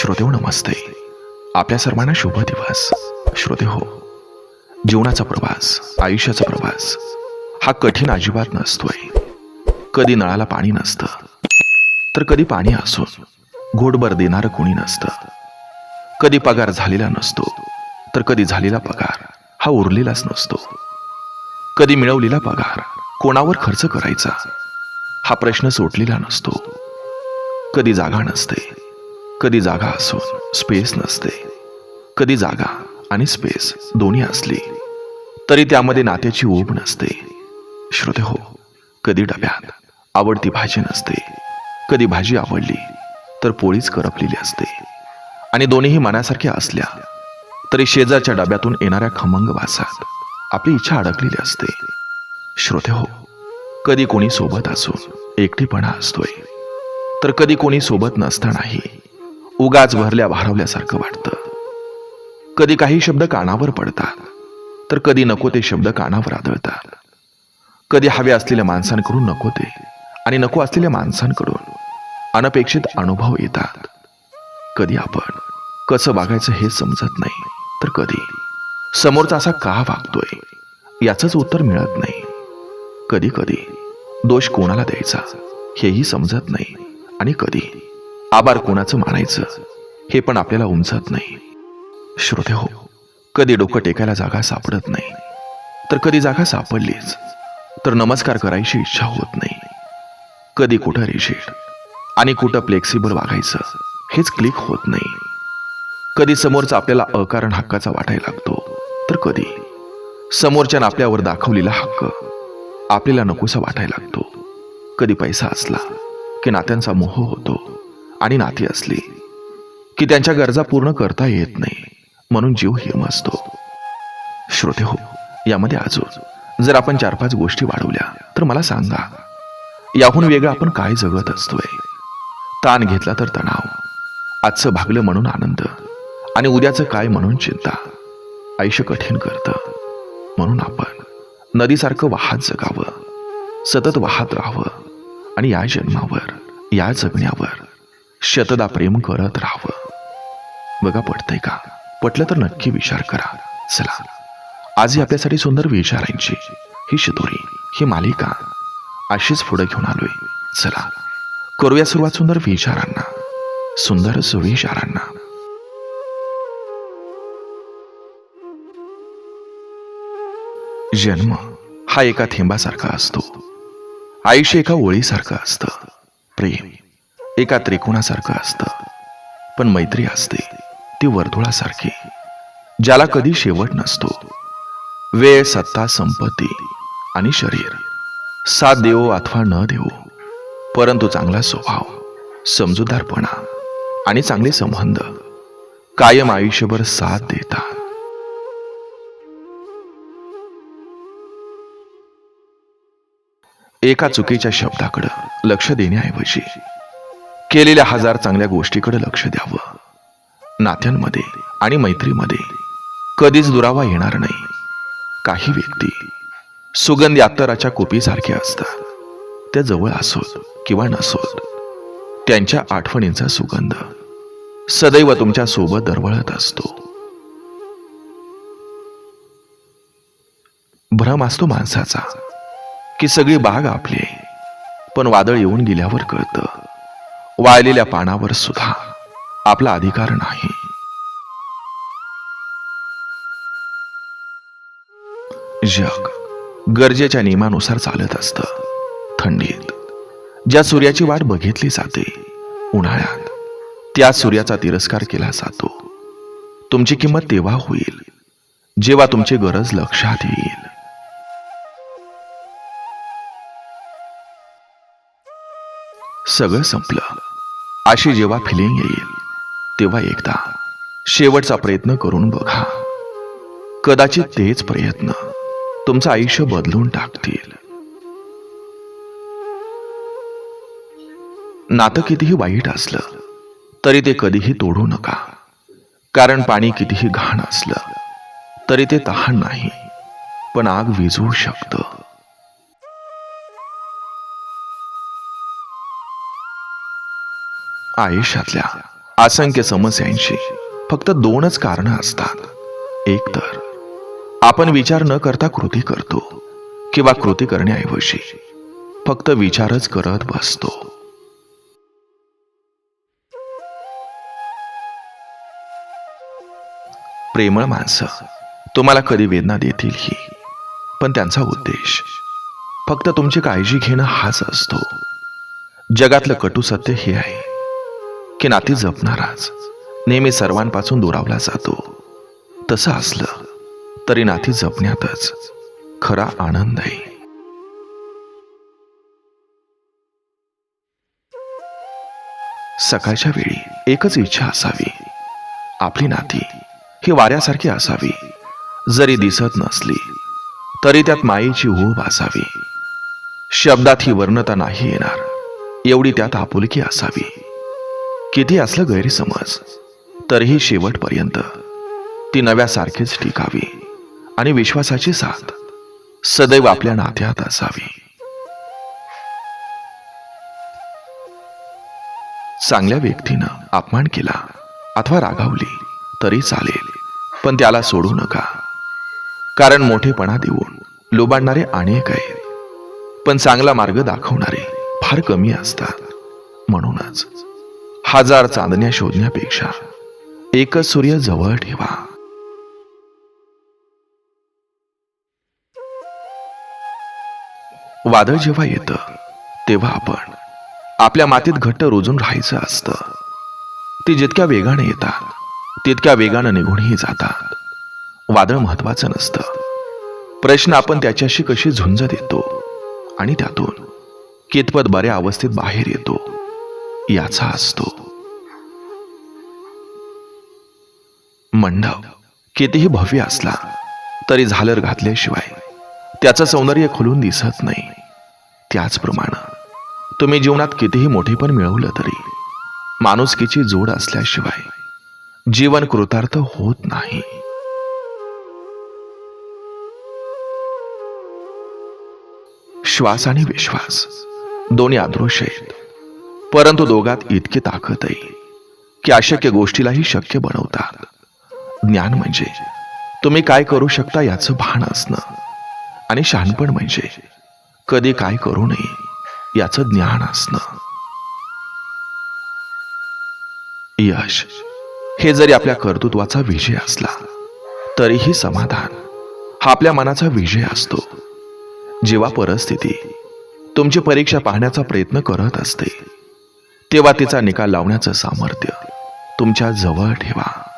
श्रोते हो नमस्ते आपल्या सर्वांना शुभ दिवस. श्रोते हो जीवनाचा प्रवास आयुष्याचा प्रवास हा कठीण अजिबात नसतोय. कधी नळाला पाणी नसतं तर कधी पाणी असून घोटभर देणारं कोणी नसतं. कधी पगार झालेला नसतो तर कधी झालेला पगार हा उरलेलाच नसतो. कधी मिळवलेला पगार कोणावर खर्च करायचा हा प्रश्न सुटलेला नसतो. कधी जागा नसते कधी जागा असून स्पेस नसते. कधी जागा आणि स्पेस दोन्ही असली तरी त्यामध्ये नात्याची ऊब नसते. श्रोते हो कधी डब्यात आवडती भाजी नसते. कधी भाजी आवडली तर पोळीच करपलेली असते. आणि दोन्हीही मनासारख्या असल्या तरी शेजारच्या डब्यातून येणाऱ्या खमंग वासात आपली इच्छा अडकलेली असते. श्रोते हो कधी कोणी सोबत असून एकटीपणा असतोय. तर कधी कोणी सोबत नसतानाही उगाच भरल्या भारवल्यासारखं वाटतं. कधी काही शब्द कानावर पडतात तर कधी नको ते शब्द कानावर आदळतात. कधी हवे असलेल्या माणसांकडून नको ते आणि नको असलेल्या माणसांकडून अनपेक्षित अनुभव येतात. कधी आपण कसं वागायचं हे समजत नाही तर कधी समोरचा असा का वागतोय याचंच उत्तर मिळत नाही. कधी कधी दोष कोणाला द्यायचा हेही समजत नाही आणि कधी आभार कोणाचं मानायचं हे पण आपल्याला उमजत नाही. श्रोते हो कधी डोकं टेकायला जागा सापडत नाही. तर कधी जागा सापडलीच तर नमस्कार करायची इच्छा होत नाही. कधी कुठं रेशीड आणि कुठं फ्लेक्सिबल वागायचं हेच क्लिक होत नाही. कधी समोरचा आपल्याला अकारण हक्काचा वाटायला लागतो तर कधी. समोरच्या आपल्यावर दाखवलेला हक्क आपल्याला नकोसा वाटायला लागतो. कधी पैसा असला की नात्यांचा मोह होतो आणि नाती असली की त्यांच्या गरजा पूर्ण करता येत नाही. म्हणून जीव हिरमसतो श्रोते हो यामध्ये अजून जर आपण चार पाच गोष्टी वाढवल्या तर मला सांगा याहून वेगळं आपण काय जगत असतोय? ताण घेतला तर तणाव आजचं भागलं म्हणून आनंद आणि उद्याचं काय म्हणून चिंता? आयुष्य कठीण करतं. म्हणून आपण नदीसारखं वाहत जगावं सतत वाहत राहावं आणि या जन्मावर या जगण्यावर शतदा प्रेम करत राहावं बघा पटतंय का? पटलं तर नक्की विचार करा. चला. आजही आपल्यासाठी सुंदर विचारांची ही शिदोरी ही मालिका अशीच पुढे घेऊन आलोय. चला. करूया सुरुवात सुंदर विचारांना. सुंदर सुविचारांना. जन्म हा एका थेंबासारखा असतो. आयुष्य एका ओळीसारखं असतं. प्रेम. एका त्रिकोणासारखं असतं. पण मैत्री असते. ती वर्तुळासारखी. ज्याला कधी शेवट नसतो. वेळ सत्ता संपत्ती आणि शरीर. साथ देवो अथवा न देवो. परंतु चांगला स्वभाव समजूतदारपणा आणि चांगले संबंध कायम आयुष्यभर साथ देतात. एका चुकीच्या शब्दाकडं लक्ष देण्याऐवजी केलेल्या हजार चांगल्या गोष्टीकडे लक्ष द्यावं. नात्यांमध्ये आणि मैत्रीमध्ये कधीच दुरावा येणार नाही. काही व्यक्ती सुगंधी अत्तराच्या कुपीसारख्या असतात. त्या जवळ असोत किंवा नसोत त्यांच्या आठवणींचा सुगंध सदैव तुमच्यासोबत दरवळत असतो. भ्रम असतो माणसाचा की सगळी बाग आपली पण वादळ येऊन गेल्यावर कळतं. वाळलेल्या पानावर सुद्धा आपला अधिकार नाही. जग गरजेच्या नियमानुसार चालत असत. थंडीत. ज्या सूर्याची वाट बघितली जाते उन्हाळ्यात त्या सूर्याचा तिरस्कार केला जातो. तुमची किंमत तेव्हा होईल जेव्हा तुमची गरज लक्षात येईल. सगळं संपलं. अशी जेव्हा फिलिंग येईल तेव्हा एकदा शेवटचा प्रयत्न करून बघा. कदाचित तेच प्रयत्न तुमचं आयुष्य बदलून टाकतील. नातं कितीही वाईट असलं तरी ते कधीही तोडू नका. कारण पाणी कितीही घाण असलं तरी ते तहान नाही पण आग विजवू शकतं. आयुष्यातल्या असंख्य समस्यांशी फक्त दोनच कारणं असतात. एक तर आपण विचार न करता कृती करतो किंवा कृती करण्याऐवजी फक्त विचारच करत बसतो. प्रेमळ माणसं तुम्हाला कधी वेदना देतील ही पण त्यांचा उद्देश फक्त तुमची काळजी घेणं हाच असतो. जगातलं कटू सत्य हे आहे. की नाती जपणाराच. नेहमी सर्वांपासून दुरावला जातो. तसं असलं तरी नाती जपण्यातच खरा आनंद आहे सकाळच्या वेळी एकच इच्छा असावी. आपली नाती ही वाऱ्यासारखी असावी. जरी दिसत नसली तरी त्यात मायेची ऊब असावी. शब्दात ही वर्णता नाही येणार. एवढी त्यात आपुलकी असावी. किती असलं गैरसमज तरीही शेवटपर्यंत ती नव्यासारखीच टिकावी आणि विश्वासाची साथ सदैव आपल्या नात्यात असावी. चांगल्या व्यक्तीनं अपमान केला अथवा रागावली तरी चालेल पण त्याला सोडू नका. कारण मोठेपणा देऊन लोबाडणारे अनेक आहेत पण चांगला मार्ग दाखवणारे फार कमी असतात. म्हणूनच हजार चांदण्या शोधण्यापेक्षा एकच सूर्य जवळ ठेवा. वादळ जेव्हा येतं तेव्हा आपण आपल्या मातीत घट्ट रुजून राहायचं असतं. ती जितक्या वेगाने येतात तितक्या वेगानं निघूनही जातात. वादळ महत्वाचं नसतं. प्रश्न आपण त्याच्याशी कशी झुंज देतो आणि त्यातून कितपत बऱ्या अवस्थेत बाहेर येतो याचा असतो. मंडप कितीही भव्य असला तरी झालर घातल्याशिवाय त्याचं सौंदर्य खुलून दिसत नाही. त्याचप्रमाणे तुम्ही जीवनात कितीही मोठेपण मिळवलं तरी माणुसकीची जोड असल्याशिवाय जीवन कृतार्थ होत नाही. श्वास आणि विश्वास दोन्ही आदृश्य आहेत. परंतु दोघात इतकी ताकद आहे की अशक्य गोष्टीलाही शक्य बनवतात. ज्ञान म्हणजे तुम्ही काय करू शकता याचं भान असणं. आणि शहाणपण म्हणजे कधी काय करू नये याचं ज्ञान असणं. यश हे जरी आपल्या कर्तृत्वाचा विजय असला तरीही समाधान हा आपल्या मनाचा विजय असतो. जेव्हा परिस्थिती तुमची परीक्षा पाहण्याचा प्रयत्न करत असते तेव्हा तिचा निकाल लावण्याचं सामर्थ्य तुमच्या जवळ ठेवा.